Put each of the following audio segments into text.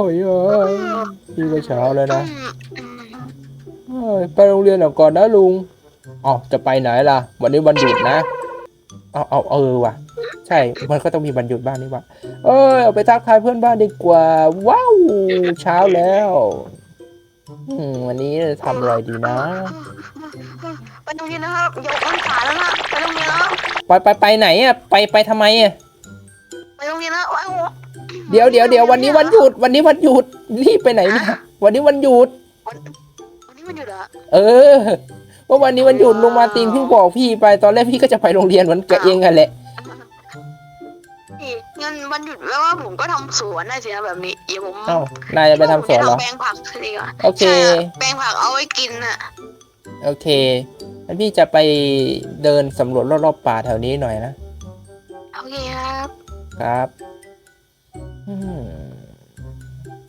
โอ้ยเอ้ยพี่ก็เช้าแล้วอืนะมอืมเอ้ยไปโรงเรียนเอาก่อนนะลุงอ๋อจะไปไหนล่ะ วันนี้วันหยุดนะ เอาเอาเออว่ะ ใช่ มันก็ต้องมีวันหยุดบ้างนี่ว่ะเอ้ยเอาไปทักทายเพื่อนบ้านดีกว่า ว้าวเช้าแล้วอืมวันนี้ทำอะไรดีนะ ไปโรงเรียนนะครับเดี๋ยวมันสายแล้วนะไปโรงเรียนแล้วไปไปไปไหนอะ ไปไปทำไมอะ ไปโรงเรียนแล้วว้าว เดี๋ยวเดี๋ยวเดี๋ยววันนี้วันหยุด วันนี้วันหยุดรีบไปไหนเนี่ยวันนี้วันหยุด วันวันนี้มันหยุดเหรอเออว่าวันนี้วันหยุดลุงมาร์ตินเพิ่งบอกพี่ไปตอนแรกพี่ก็จะไปโรงเรียนเหมือนกับเองกันแหละนี่งั้นวันหยุดแปลว่าผมก็ทำสวนได้สินะแบบนี้เดี๋ยวผมเอ้านายจะไปทำสวนเหรอผมจะทำแปลงผักดีกว่าโอเคใช่ะแปลงผักเอาไว้กินน่ะโอเคงั้นพี่จะไปเดินสำรวจรอบๆป่าแถวนี้หน่อยนะโอเคครับครับอืม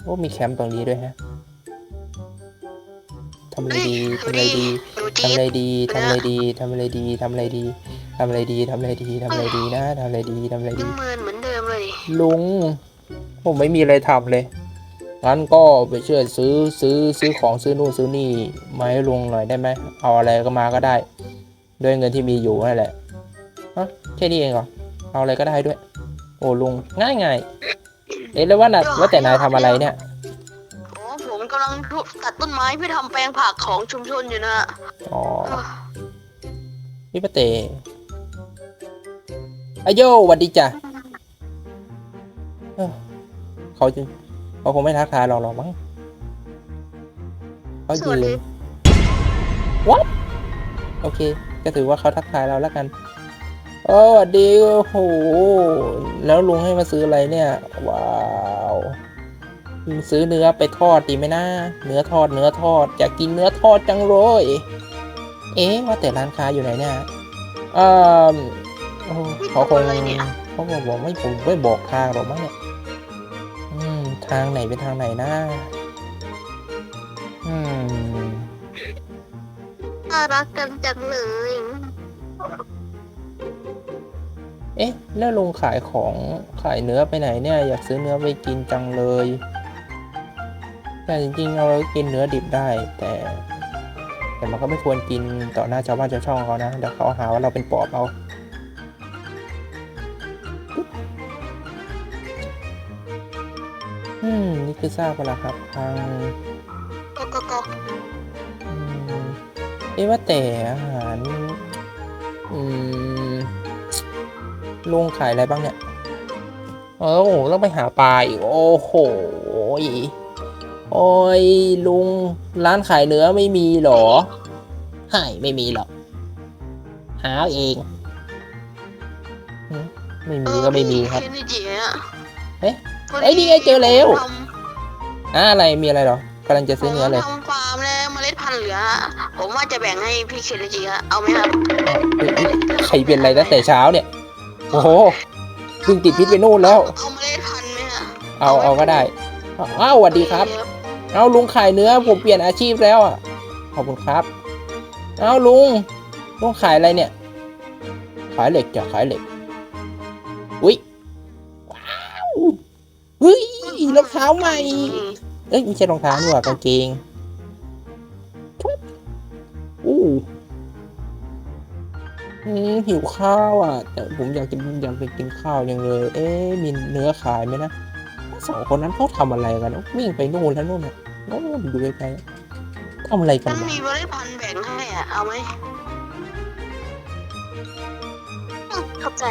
โอ้มีแคมป์ตรงนี้ด้วยฮะทำอะไรดีทำอะไรดีหนูทำจี๊อะดไรดีทำอะไรดีทำอะไรดีทำอะไรดีทำอะไรดีทำอะไรดีทำอะไรดีนะทำอะไรดีทำอะไรยัดีงเมินเหมือนเดิมเลยลุงผมไม่มีอะไรทำเลยงั้นก็ไปช่วยซื้อซื้อซื้อของซื้อนู่นซื้อนี่มาให้ลุงหน่อยได้ไหมเอาอะไรก็มาก็ได้ ด้วยเงินที่มีอยู่นั่นแหละฮะแค่นี้เองเหรอเอาอะไรก็ได้ด้วย โอ้ลุงง่ายง่ายๆ เอ๊ะแล้วว่าน่ะว่าแต่นายทำอะไรเนี่ยโอ้ผมกำลังตัดต้นไม้เพื่อทำแปลงผักของชุมชนอยู่นะอ๋อพี่ปะเตอายโยหวัดดีจ้ะเอ้อเขาจะเขาคงไม่ทักทายเราหรอกมั้งเขาสยืวัสนดี What โอเค ก็ถือว่าเขาทักทายเราแล้วกัน โอ้สวัสดีโอ้โหแล้วลุงให้มาซื้ออะไรเนี่ย ว้าวลุงซื้อเนื้อไปทอดดีไหมนะเนื้อทอดเนื้อทอดอยากกินเนื้อทอดจังเลยเอ๊ะว่าแต่ร้านค้าอยู่ไหนเนี่ยเอ่อโอ้เขาคงเขาคงบอกไม่ผมไม่บอกทางหรอกมั้งเนี่ยอืมทางไหนเป็นทางไหนนะอืมน่ารักกันจังเลย เอ๊ะแล้วลุงขายของขายเนื้อไปไหนเนี่ย อยากซื้อเนื้อไปกินจังเลย แต่จริงๆเรากินเนื้อดิบได้ แต่ แต่มันก็ไม่ควรกินต่อหน้าชาวบ้านชาวช่องเขานะเดี๋ยวเขาหาว่าเราเป็นปอบเอาอืมนี่คือซากปะล่ะครับทางก็ก็ก็อืมเอ๊ะว่าแต่อาหาร อืม ลุงขายอะไรบ้างเนี่ยเออโอ้โหต้องไปหาปลาอีก โอ้โหยโอ้ยลุงร้านขายเนื้อไม่มีเหรอใช่ไม่มีหรอก หาเองหึไม่มีก็ไม่มีครับเคนจิอะเอ๊ะพอดีเอ้ยนี่ไงเจอแล้วผมทอ่าอะไรมีอะไรเหรอกำลังจะำซื้อเนื้อเลยผมทำฟาร์มแล้วเมล็ดพันธุ์เหลือ ผมว่าจะแบ่งให้พี่เคนจิอะเอาไหมครับใครเป็นอะไรตั้งแต่เช้าเนี่ย โอ้โหเพิ่งติดพิษไปนู่นแล้ว เอาเมล็ดพันธุ์ไหมฮะเอาเอาก็ได้อ้าวสวัสดีครับ เอาลุงขายเนื้อผมเปลี่ยนอาชีพแล้วอะ ขอบคุณครับ เอาลุงลุงขายอะไรเนี่ย ขายเหล็กจ้ะขายเหล็ก อุ้ยว้าวเฮ้ยรองเท้าใหม่ เอ้ยไม่ใช่รองเท้านี่หว่ากางเกงทุบอู้ อืมหิวข้าวอะ แต่ผมอยากกินอยากไปกินข้าวยังเลย เอ๊ะมีเนื้อขายไหมนะสองคนนั้นเขาทำอะไรกันวิ่งไปนู่นแล้วนู่นน่ะนู่นดูไกลๆทำอะไรกัมันนวะมีเมล็ดพันธุ์แบ่งให้อะ เอาไหมอืมขอบใจ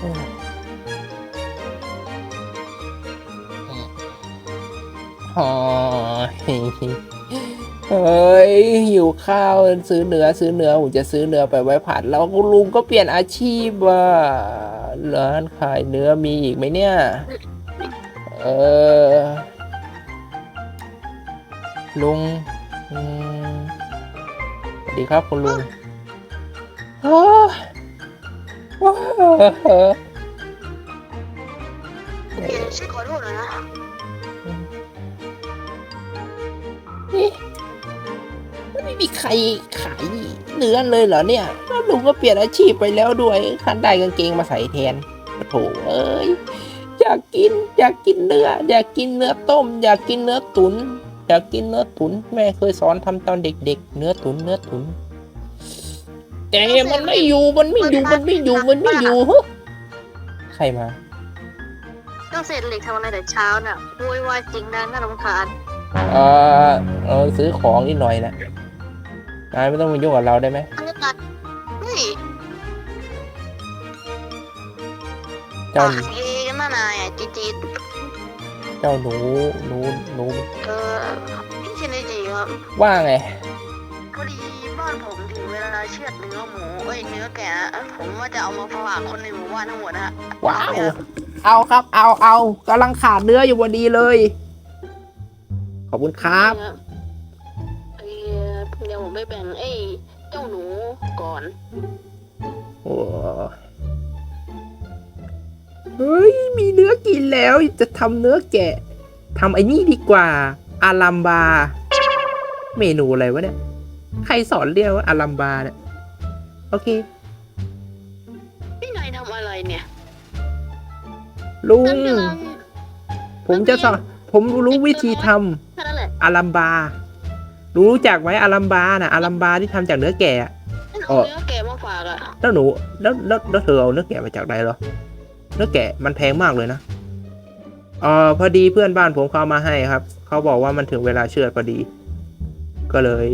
เอออ๋อเฮ้ยเฮ้ยหิวข้าวซื้อเนื้อซื้อเนื้อผมจะซื้อเนื้อไปไว้ผัด แล้วลุงก็เปลี่ยนอาชีพว่ะร้านขายเนื้อมีอีกไหมเนี่ย เออลุงสวัสดีครับคุณลุงโอ้ยโอ้ยเดี๋ยวช่วยขอโทษหน่อยนะนี่มัน ไม่มีใครขายเนื้อเลยเหรอเนี่ยแล้วลุงก็เปลี่ยนอาชีพไปแล้วด้วยขันได้กางเกงมาใส่แทนโอ้โถเอ้ยใจอยากกินอยากกินเนื้ออยากกินเนื้อต้ม อยากกินเนื้อตุนอยากกินเนื้อตุนแม่เคยสอนทำตอนเด็ก ๆ เนื้อตุนเนื้อตุนแต่มันไม่อยู่มันไม่อยู่มันไม่อยู่มันไม่อยู่ฮะใครมาก็เศษเหล็กทำอะไรแต่เช้าน่ะโวยวายจริงดังน่ารำคาญเออเออซื้อของนิดหน่อยนะ นายไม่ต้องมายุ่งกับเราได้ไหมอันนี้ตัดเฮ้ยเจ้าปากเองน่านายอะจีจีเจ้าหนูหนูหนูเออพี่ชินจีครับว่าไง พอดีบ้านผมถึงเวลาเชือดเนื้อหมูเอ้ยเนื้อแกะอะผมว่าจะเอามาฝากคนในหมู่บ้านทั้งหมดนะฮะว้าว เอาครับ เอาเอากำลังขาดเนื้ออยู่พอดีเลย ขอบคุณครับเอ้ย เดี๋ยวผมไปแบ่งไอ้เจ้าหนูก่อน โอ้เฮ้ย มีเนื้อกินแล้วจะทำเนื้อแกะทำไอ้นี่ดีกว่า อารัมบา เมนูอะไรวะเนี่ย ใครสอนเรียกว่าอารัมบาเนี่ยโอเคพี่นายทำอะไรเนี่ยลุงนั่นคือผมจะสอนผมรู้วิธีทำแค่นั้นแหละอารัมบา รู้จักไหมอารัมบาน่ะอารัมบาที่ทำจากเนื้อแกะอะฉันอ๋เอาอเนื้อแกะมาฝากอะแล้วหนูแล้วแล้วแล้วเธอเอาเนื้อแกะมาจากไหนเหรอ เนื้อแกะมันแพงมากเลยนะเออพอดีเพื่อนบ้านผมเขาเอามาให้ครับ เขาบอกว่ามันถึงเวลาเชือดพอดี ก็เลย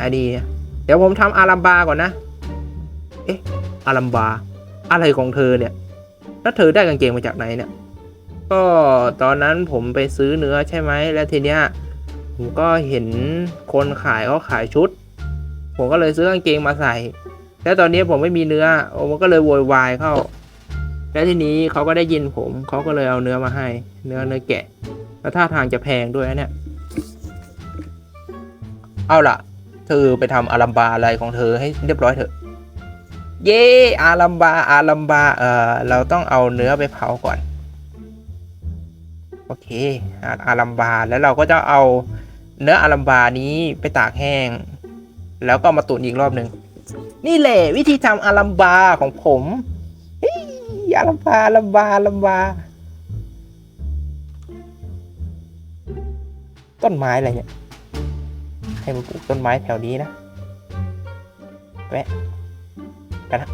อันนี้เดี๋ยวผมทำอารัมบาก่อนนะ เอ๊ะ อารัมบา อะไรของเธอเนี่ย แล้วเธอได้กางเกงมาจากไหนเนี่ย ก็ตอนนั้นผมไปซื้อเนื้อใช่ไหม แล้วทีเนี้ย ผมก็เห็นคนขายเขาขายชุด ผมก็เลยซื้อกางเกงมาใส่ แล้วตอนนี้ผมไม่มีเนื้อผมก็เลยโวยวายเข้า แล้วทีนี้เขาก็ได้ยินผมเขาก็เลยเอาเนื้อมาให้ เนื้อเนื้อแกะ แล้วท่าทางจะแพงด้วยเนี่ย เอาล่ะ เธอไปทำอารัมบาอะไรของเธอให้เรียบร้อยเถอะ เย่อารัมบาอารัมบาเอ่อเราต้องเอาเนื้อไปเผาก่อนโอเคอาอารัมบาแล้วเราก็จะเอา เนื้ออารัมบานี้ไปตากแห้ง แล้วก็มาตุ๋นอีกรอบหนึ่งนี่แหละวิธีทำอารัมบาของผมฮอารัมบาอารัมบาอารัมบา ต้นไม้อะไรเนี่ยให้มาปลูกต้นไม้แถวนี้นะแวะกันนะ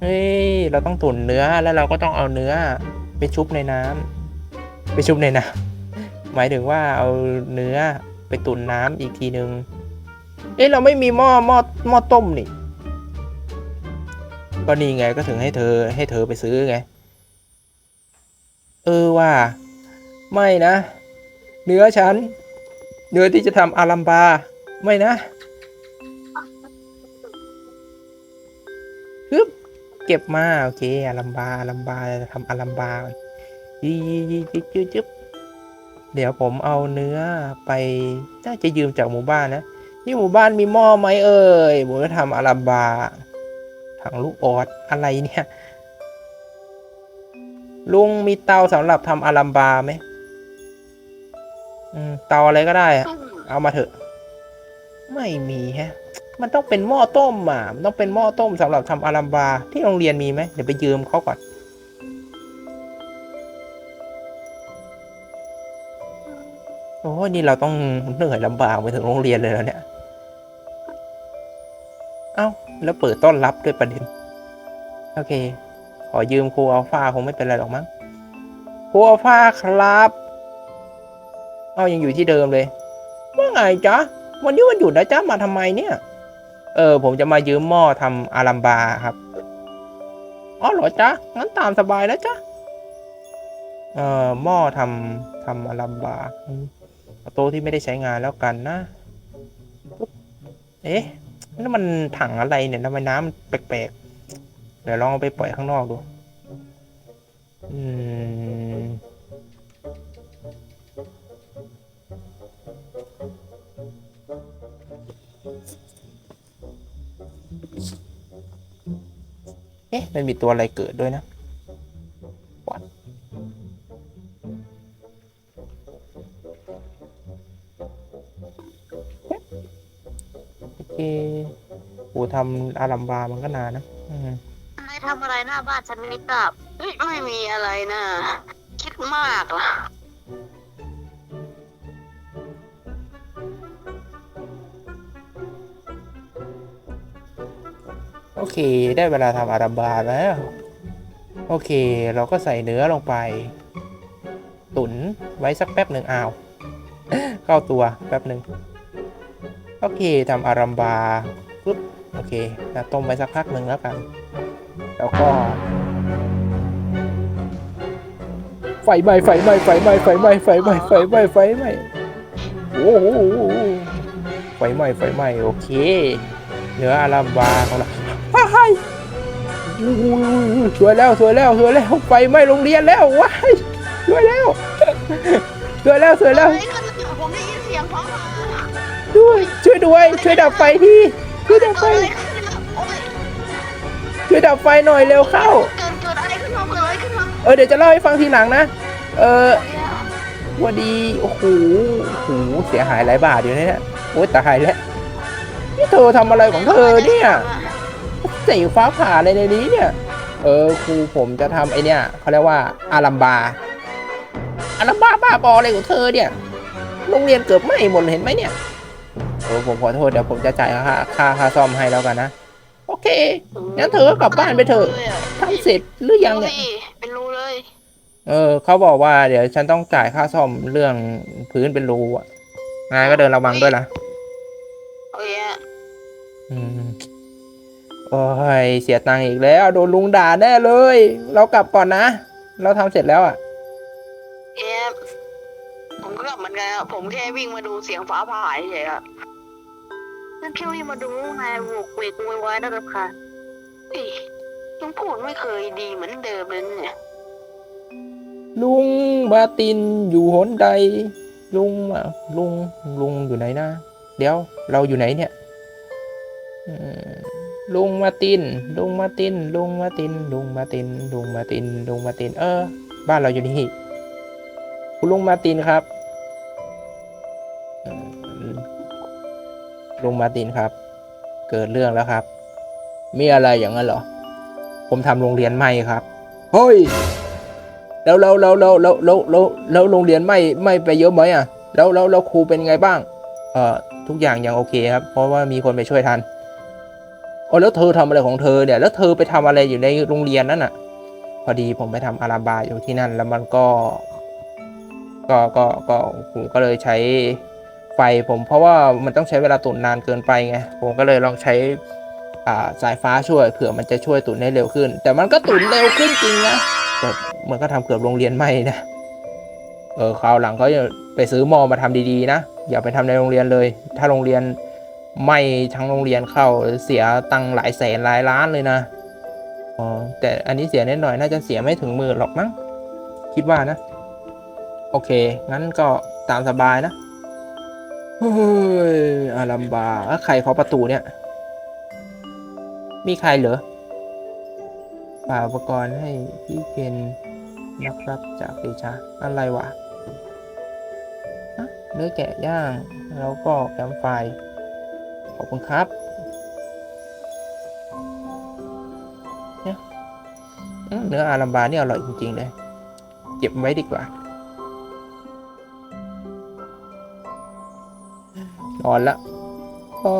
เฮ้ย เราต้องตุ๋นเนื้อแล้วเราก็ต้องเอาเนื้อ ไปชุบในน้ำไปชุบในน้ำ หมายถึงว่าเอาเนื้อไปตุ๋นน้ำอีกทีนึง เอ๊ะเราไม่มีหม้อหม้อหม้อต้มนี่ ก็นี่ไงก็ถึงให้เธอให้เธอไปซื้อไง เออว่า ไม่นะ เนื้อฉัน เนื้อที่จะทำอารัมบา ไม่นะฮึบเก็บมา โอเคอารัมบาอารัมบาจะทำอารัมบาก่ยี่ยี่ยี่จุ๊บ เดี๋ยวผมเอาเนื้อไปน่าจะยืมจากหมู่บ้านนะที่หมู่บ้านมีหม้อไหมเอ่ยผมจะทำอารัมบาถังลูกออสอะไรเนี่ย ลุงมีเตาสำหรับทำอารัมบาไหมเตาอะไรก็ได้ เอามาเถอะ ไม่มีฮะ มันต้องเป็นหม้อต้มอะมันต้องเป็นหม้อต้มสำหรับทำอารัมบาที่โรงเรียนมีไหมเดี๋ยวไปยืมเขาก่อน อ้นี่เราต้องเหนื่อยลำบากไปถึงโรงเรียนเลยแล้วเนี่ย เอ้า แล้วเปิดต้อนรับด้วยประเด็น โอเค ขอยืมครูอัลฟาคงไม่เป็นไรหรอกมั้ง ครูอัลฟาครับ เอายังอยู่ที่เดิมเลย ว่าไงจ๊ะ วันนี้วันหยุดนะจ๊ะ มาทำไมเนี่ย เออ ผมจะมายืมหม้อทำอารัมบาครับ อ๋อเหรอจ๊ะ งั้นตามสบายนะจ๊ะเอ่อหม้อทำทำอารัมบาอืมเอา โต๊ะที่ไม่ได้ใช้งานแล้วกันนะ เอ๊ะนั่นมันถังอะไรเนี่ยทำไมน้ำมันแปลกๆ เดี๋ยวลองเอาไปปล่อยข้างนอกดู อืมเอ๊ะ มันมีตัวอะไรเกิดด้วยนะ ทำอารัมบามันก็นานนะอืมนายทำอะไรหน้าบ้านฉันไม่ทราบเฮ้ยไม่มีอะไรนะคิดมากล่ะโอเค ได้เวลาทำอาราบาแล้ว โอเค เราก็ใส่เนื้อลงไป ตุ๋นไว้สักแป๊บหนึ่งอ้าว เข้าตัวแป๊บหนึ่ง โอเคทำอารัมบาปุ๊บโอ เคแล้วต้มไว้สักพักหนึ่งแล้วกัน แล้วก็ ไฟไหม้ไฟไหม้ไฟไหม้ไฟไหม้ไฟไหม้ไฟไหม้ไฟไหม้โอ้โหไฟไหม้ไฟไหม้โอเคเนื้ออารัมบาของเราว้ายอู้หูสวยแล้วสวยแล้วสวยแล้วไฟไหม้โรงเรียนแล้วว้ายสวยแล้วสวยแล้วสวยแล้วเฮ้ยก็ผมได้ยินเสียงฟ้าผ่าด้วยช่วยด้วย ช่วยดับไฟที ช่วยดับไฟเกิดอะไรขึ้นอะโอ้ยช่วยดับไฟหน่อยเร็วเข้า เกิดเกิดอะไรขึ้นมาเกิดอะไรขึ้นมาเออเดี๋ยวจะเล่าให้ฟังทีหลังนะ เออโอ้ยวันดี โอ้โหโอ้โหเสียหายหลายบาทอยู่นะเนี่ยโอ้ยตายแล้วนี่เธอทำอะไรของเธอเนี่ยใส่ฟ้าผ่าอะไรในนี้เนี่ย เออครูผมจะทำไอเนี่ยเขาเรียกว่าอารัมบา อารัมบาบ้าบออะไรของเธอเนี่ย โรงเรียนเกือบไหม้หมดเลยเห็นไหมเนี่ย เออผมขอโทษเดี๋ยวผมจะจ่ายค่าค่าค่าซ่อมให้แล้วกันนะ โอเค งั้นเธอก็กลับบ้านไปเถอะทำเสร็จหรือยังเนี่ยดูสิเป็นรูเลย เออเขาบอกว่าเดี๋ยวฉันต้องจ่ายค่าซ่อมเรื่องพื้นเป็นรูอะนายก็เดินระวังด้วยล่ะโอเคอะอืมโอ้ยเสียตังค์อีกแล้ว โดนลุงด่าแน่เลย เรากลับก่อนนะ เราทำเสร็จแล้วอะเอฟผมก็กลับเหมือนกันอะผมแค่วิ่งมาดูเสียงฟ้าผ่าเฉยๆอะ นั่นแค่วิ่งมาดูนายโวกเวกโวยวายนะครับค่ะเฮ้ยยังพูดไม่เคยดีเหมือนเดิมเลยเนี่ย ลุงบาตินอยู่หนใด ลุงอะลุงลุงอยู่ไหนนะเดี๋ยวเราอยู่ไหนเนี่ยลุงมาติน ลุงมาติน ลุงมาติน ลุงมาติน ลุงมาติน ลุงมาติน เออ บ้านเราอยู่นี่คุณลุงมาตินครับ ลุงมาตินครับ เกิดเรื่องแล้วครับ มีอะไรอย่างนั้นเหรอ ผมทำโรงเรียนใหม่ครับเฮ้ยแล้วแล้วแล้วแล้วแล้วแล้วแล้วแล้วโรงเรียนไม่ไม่ไปเยอะไหมอะ แล้วแล้วแล้วครูเป็นไงบ้าง เอ่อทุกอย่างยังโอเคครับ เพราะว่ามีคนไปช่วยทันโอ้แล้วเธอทำอะไรของเธอเนี่ยแล้วเธอไปทำอะไรอยู่ในโรงเรียนนั่นอะ พอดีผมไปทำอาราบาอยู่ที่นั่น แล้วมันก็ ก็ก็ก็ผมก็เลยใช้ ไฟผมเพราะว่ามันต้องใช้เวลาตุนนานเกินไปไงผมก็เลยลองใช้สายฟ้าช่วยเผื่อมันจะช่วยตุนได้เร็วขึ้น แต่มันก็ตุนเร็วขึ้นจริงนะแต่มันก็ทำเกือบโรงเรียนไหม่นะเออคราวหลังก็ไปซื้อมอมาทำดีๆนะอย่าไปทำในโรงเรียนเลย ถ้าโรงเรียนไหม่ทั้งโรงเรียนเข้าเสียตังหลายแสนหลายล้านเลยนะอ๋อแต่อันนี้เสียนิดหน่อยน่าจะเสียไม่ถึงหมื่นหรอกมั้งคิดว่านะ โอเค งั้นก็ตามสบายนะ เฮ้ยอารัมบาใครเคาะประตูเนี่ย มีใครเหรอป่าอุปกรณ์ให้พี่เคนนะครับจากเดชาอะไรวะเนื้อแกะย่าง แล้วก็แคมไฟ ขอบคุณครับเนี่ยอืมเนื้ออารัมบานี่อร่อยจริงๆเลย เก็บไว้ดีกว่า อนละโอ้